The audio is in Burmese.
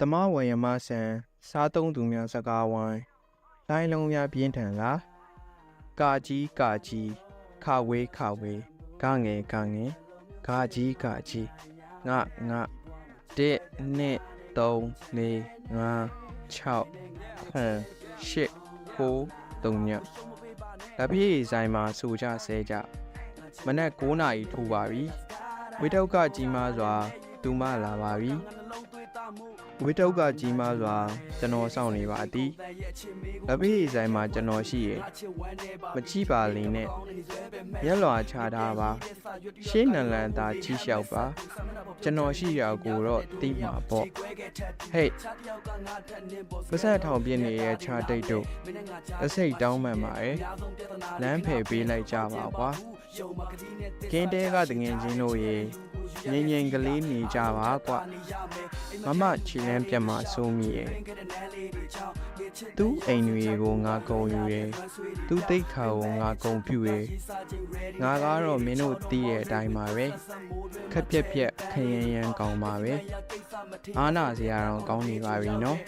တမဝယမဆန်စားသုံးသူများစကားဝိုင်းလိုင်းလုံးများပြင်းထန်လားကာကြီးကာကြီးခဝေးခဝေးဂငယ်ဂငယ်ဂါကြီးဂါကြီးငါငါတစ်နှစ်သုံးလေးငါ6ခွန်ရှစ်ကိုသုံးညလက်ပြေးဆိုင်မှာစူကြဆဲကြမနက်9နာရီထိုးပါပြီဝိတောက်ကကြီးမားစွာသူမလာပါပြီ ဝိတုတ်ကကြီးမားစွာကျွန်တော်စောင့်နေပါသည်။လက်ဖေးဆိုင်မှာကျွန်တော်ရှိရဲ့မကြည့်ပါလိမ့်နဲ့ရက်လွာချထားပါရှင်းနလန်သာချီလျှောက်ပါကျွန်တော်ရှိရာကိုတော့သိမှာပေါ့ဟေးပစက်ထောင်ပြင်းနေတဲ့ချာတိတ်တို့အစိတ်တောင်းမှန်ပါရဲ့လမ်းဖယ်ပေးလိုက်ကြပါကွာကင်းတဲကတငင်ချင်းတို့ရေ ငိမ့်ငိမ့်ကလေးနေကြပါကွာမမချီလန်းပြတ်မှာစိုးမိရဲ့သူ့အိမ်တွေကိုငါကုံယူရဲ့သူ့တိတ်ခါကိုငါကုံပြူရဲ့ငါကတော့မင်းတို့သိရဲ့အတိုင်းပါပဲခက်ပြက်ပြက်ခရင်ရန်ကောင်းပါပဲအားနာစရာတော့ကောင်းနေပါပြီနော်